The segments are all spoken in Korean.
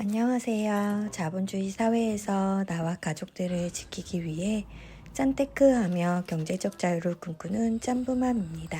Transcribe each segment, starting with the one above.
안녕하세요. 자본주의 사회에서 나와 가족들을 지키기 위해 짠테크하며 경제적 자유를 꿈꾸는 짠부맘입니다.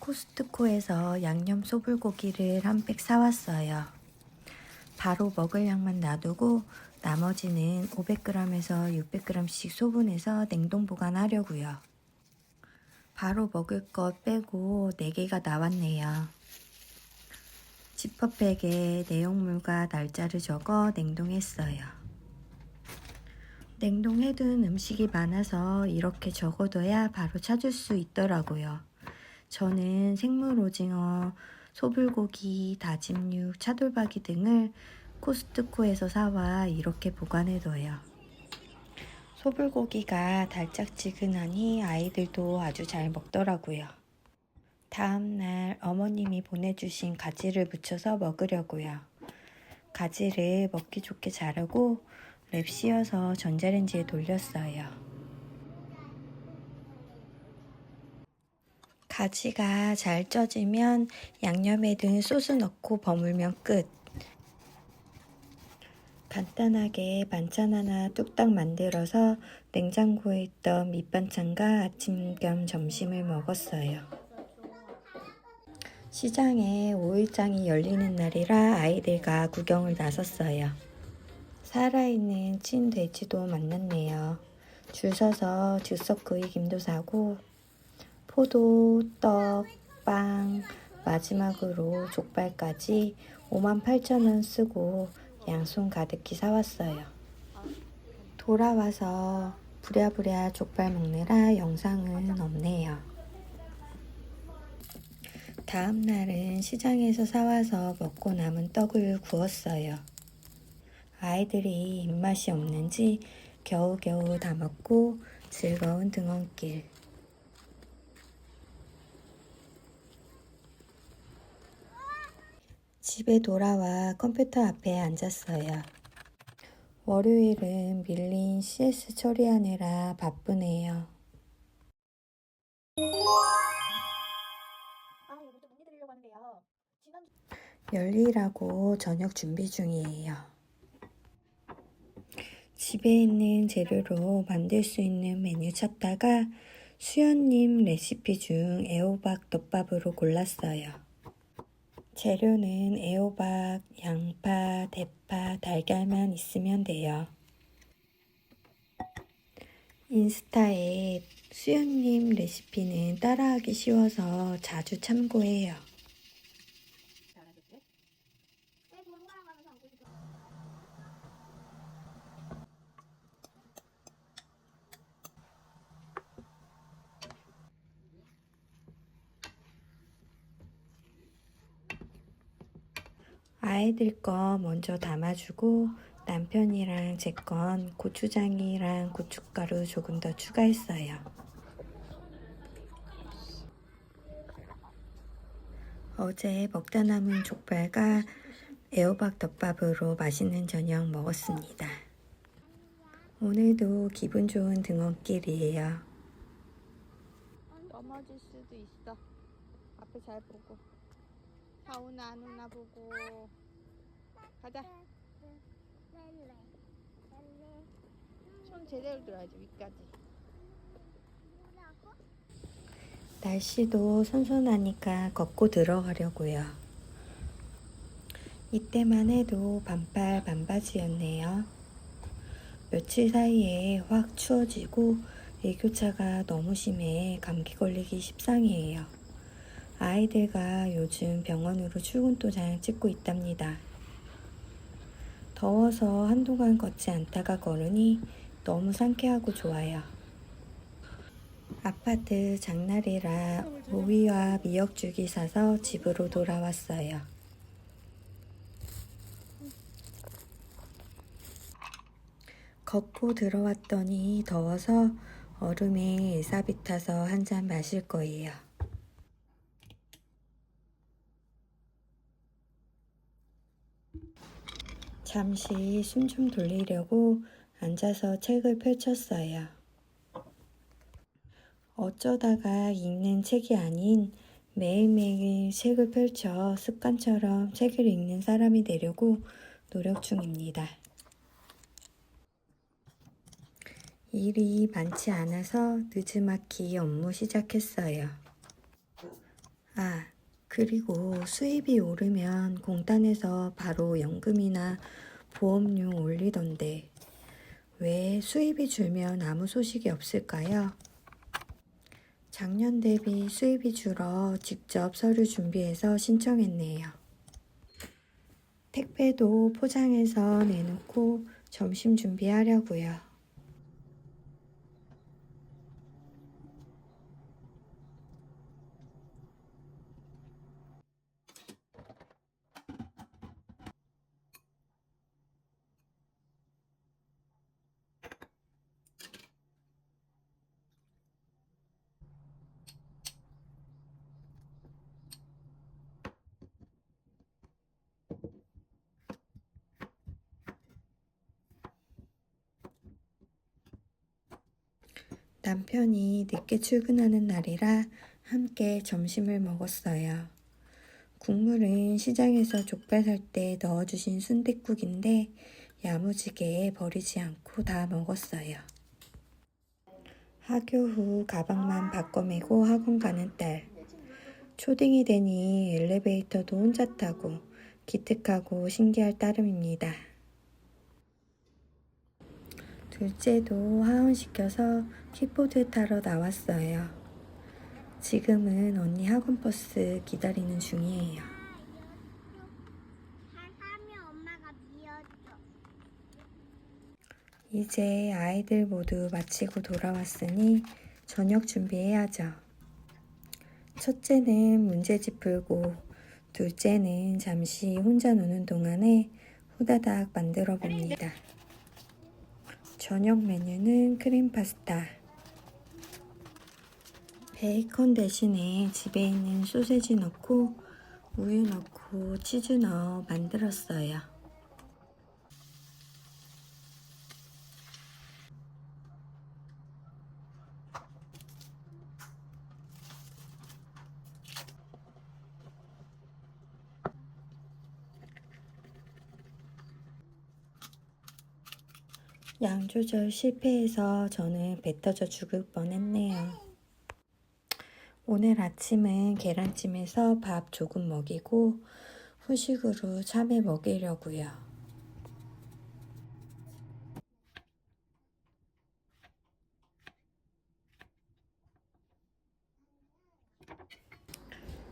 코스트코에서 양념 소불고기를 한 팩 사왔어요. 바로 먹을 양만 놔두고 나머지는 500g에서 600g씩 소분해서 냉동 보관하려고요. 바로 먹을 것 빼고 4개가 나왔네요. 지퍼백에 내용물과 날짜를 적어 냉동했어요. 냉동해둔 음식이 많아서 이렇게 적어둬야 바로 찾을 수 있더라고요. 저는 생물 오징어, 소불고기, 다진 육, 차돌박이 등을 코스트코에서 사와 이렇게 보관해둬요. 소불고기가 달짝지근하니 아이들도 아주 잘 먹더라고요. 다음날 어머님이 보내주신 가지를 무쳐서 먹으려고요. 가지를 먹기 좋게 자르고 랩 씌워서 전자레인지에 돌렸어요. 가지가 잘 쪄지면 양념에 든 소스 넣고 버물면 끝. 간단하게 반찬 하나 뚝딱 만들어서 냉장고에 있던 밑반찬과 아침 겸 점심을 먹었어요. 시장에 5일장이 열리는 날이라 아이들과 구경을 나섰어요. 살아있는 찐 돼지도 만났네요. 줄 서서 즉석 구이 김도 사고 포도, 떡, 빵, 마지막으로 족발까지 58,000원 쓰고 양손 가득히 사왔어요. 돌아와서 부랴부랴 족발 먹느라 영상은 없네요. 다음 날은 시장에서 사와서 먹고 남은 떡을 구웠어요. 아이들이 입맛이 없는지 겨우겨우 다 먹고 즐거운 등원길. 집에 돌아와 컴퓨터 앞에 앉았어요. 월요일은 밀린 CS 처리하느라 바쁘네요. 열일하고 저녁 준비 중이에요. 집에 있는 재료로 만들 수 있는 메뉴 찾다가 수연님 레시피 중 애호박 덮밥으로 골랐어요. 재료는 애호박, 양파, 대파, 달걀만 있으면 돼요. 인스타에 수연님 레시피는 따라하기 쉬워서 자주 참고해요. 잘하겠지? 계속 한가랑하면서 안 보이죠? 아이들 거 먼저 담아주고 남편이랑 제 건 고추장이랑 고춧가루 조금 더 추가했어요. 어제 먹다 남은 족발과 애호박 덮밥으로 맛있는 저녁 먹었습니다. 오늘도 기분 좋은 등원길이에요. 넘어질 수도 있어. 앞에 잘 보고. 다 오나 안 오나 보고. 가자. 손 제대로 들어야지 위까지. 날씨도 선선하니까 걷고 들어가려고요. 이때만 해도 반팔 반바지였네요. 며칠 사이에 확 추워지고 일교차가 너무 심해 감기 걸리기 십상이에요. 아이들과 요즘 병원으로 출근도장 찍고 있답니다. 더워서 한동안 걷지 않다가 걸으니 너무 상쾌하고 좋아요. 아파트 장날이라 오이와 미역죽이 사서 집으로 돌아왔어요. 걷고 들어왔더니 더워서 얼음에 일사비 타서 한 잔 마실 거예요. 잠시 숨 좀 돌리려고 앉아서 책을 펼쳤어요. 어쩌다가 읽는 책이 아닌 매일매일 책을 펼쳐 습관처럼 책을 읽는 사람이 되려고 노력 중입니다. 일이 많지 않아서 늦지막히 업무 시작했어요. 아, 그리고 수입이 오르면 공단에서 바로 연금이나 보험료 올리던데 왜 수입이 줄면 아무 소식이 없을까요? 작년 대비 수입이 줄어 직접 서류 준비해서 신청했네요. 택배도 포장해서 내놓고 점심 준비하려고요. 남편이 늦게 출근하는 날이라 함께 점심을 먹었어요. 국물은 시장에서 족발 살 때 넣어주신 순댓국인데 야무지게 버리지 않고 다 먹었어요. 하교 후 가방만 바꿔매고 학원 가는 딸. 초딩이 되니 엘리베이터도 혼자 타고 기특하고 신기할 따름입니다. 둘째도 하원시켜서 킥보드 타러 나왔어요. 지금은 언니 학원 버스 기다리는 중이에요. 이제 아이들 모두 마치고 돌아왔으니 저녁 준비해야죠. 첫째는 문제집 풀고 둘째는 잠시 혼자 노는 동안에 후다닥 만들어 봅니다. 저녁 메뉴는 크림 파스타. 베이컨 대신에 집에 있는 소세지 넣고 우유 넣고 치즈 넣어 만들었어요. 양 조절 실패해서 저는 배 터져 죽을 뻔했네요. 오늘 아침은 계란찜에서 밥 조금 먹이고 후식으로 참외 먹이려고요.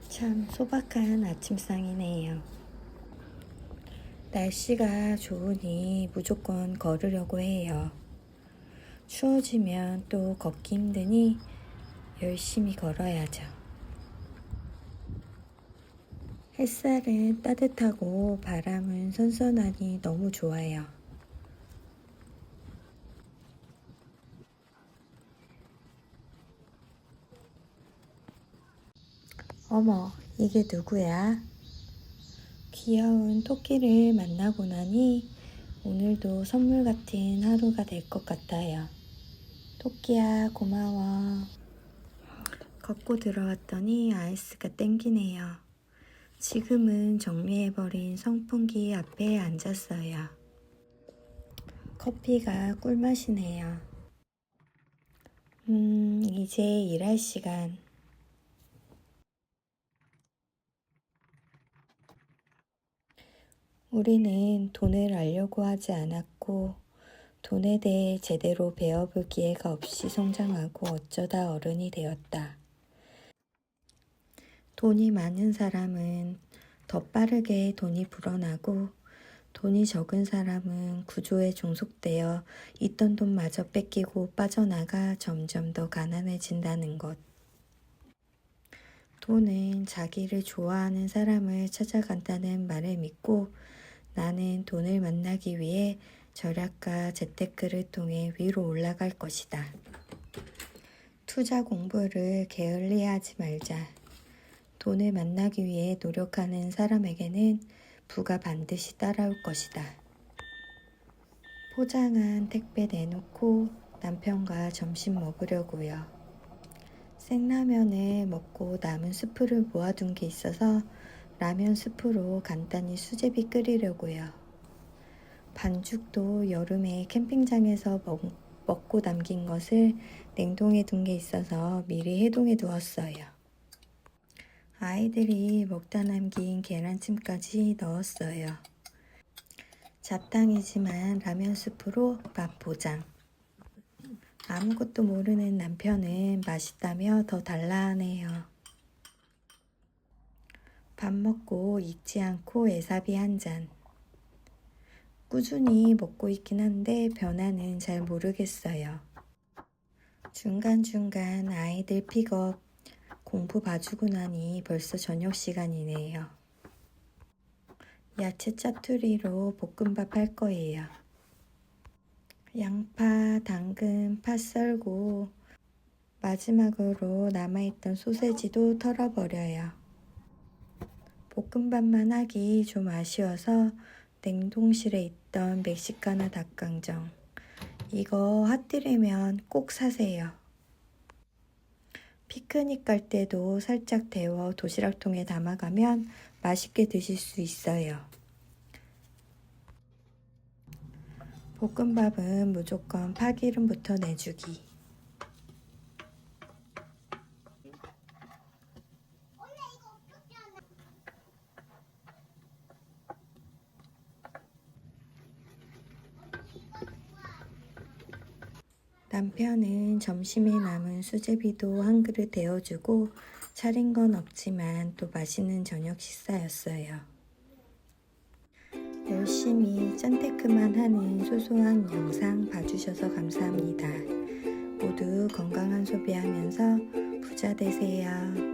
참 소박한 아침상이네요. 날씨가 좋으니 무조건 걸으려고 해요. 추워지면 또 걷기 힘드니 열심히 걸어야죠. 햇살은 따뜻하고 바람은 선선하니 너무 좋아요. 어머, 이게 누구야? 귀여운 토끼를 만나고 나니 오늘도 선물 같은 하루가 될 것 같아요. 토끼야, 고마워. 걷고 들어왔더니 아이스가 땡기네요. 지금은 정리해버린 선풍기 앞에 앉았어요. 커피가 꿀맛이네요. 음, 이제 일할 시간. 우리는 돈을 알려고 하지 않았고, 돈에 대해 제대로 배워볼 기회가 없이 성장하고 어쩌다 어른이 되었다. 돈이 많은 사람은 더 빠르게 돈이 불어나고, 돈이 적은 사람은 구조에 종속되어 있던 돈마저 뺏기고 빠져나가 점점 더 가난해진다는 것. 돈은 자기를 좋아하는 사람을 찾아간다는 말을 믿고 나는 돈을 만나기 위해 절약과 재테크를 통해 위로 올라갈 것이다. 투자 공부를 게을리하지 말자. 돈을 만나기 위해 노력하는 사람에게는 부가 반드시 따라올 것이다. 포장한 택배 내놓고 남편과 점심 먹으려고요. 생라면을 먹고 남은 스프를 모아둔 게 있어서 라면 스프로 간단히 수제비 끓이려고요. 반죽도 여름에 캠핑장에서 먹, 먹고 남긴 것을 냉동해 둔 게 있어서 미리 해동해 두었어요. 아이들이 먹다 남긴 계란찜까지 넣었어요. 잡탕이지만 라면 스프로 맛 보장. 아무것도 모르는 남편은 맛있다며 더 달라 하네요. 밥 먹고 잊지 않고 에사비 한 잔. 꾸준히 먹고 있긴 한데 변화는 잘 모르겠어요. 중간중간 아이들 픽업, 공부 봐주고 나니 벌써 저녁 시간이네요. 야채 짜투리로 볶음밥 할 거예요. 양파, 당근, 파 썰고 마지막으로 남아있던 소세지도 털어버려요. 볶음밥만 하기 좀 아쉬워서 냉동실에 있던 멕시카나 닭강정 이거 핫띠라면 꼭 사세요. 피크닉 갈 때도 살짝 데워 도시락통에 담아가면 맛있게 드실 수 있어요. 볶음밥은 무조건 파기름부터 내주기. 남편은 점심에 남은 수제비도 한 그릇 데워주고 차린 건 없지만 또 맛있는 저녁 식사였어요. 열심히 짠테크만 하는 소소한 영상 봐주셔서 감사합니다. 모두 건강한 소비하면서 부자 되세요.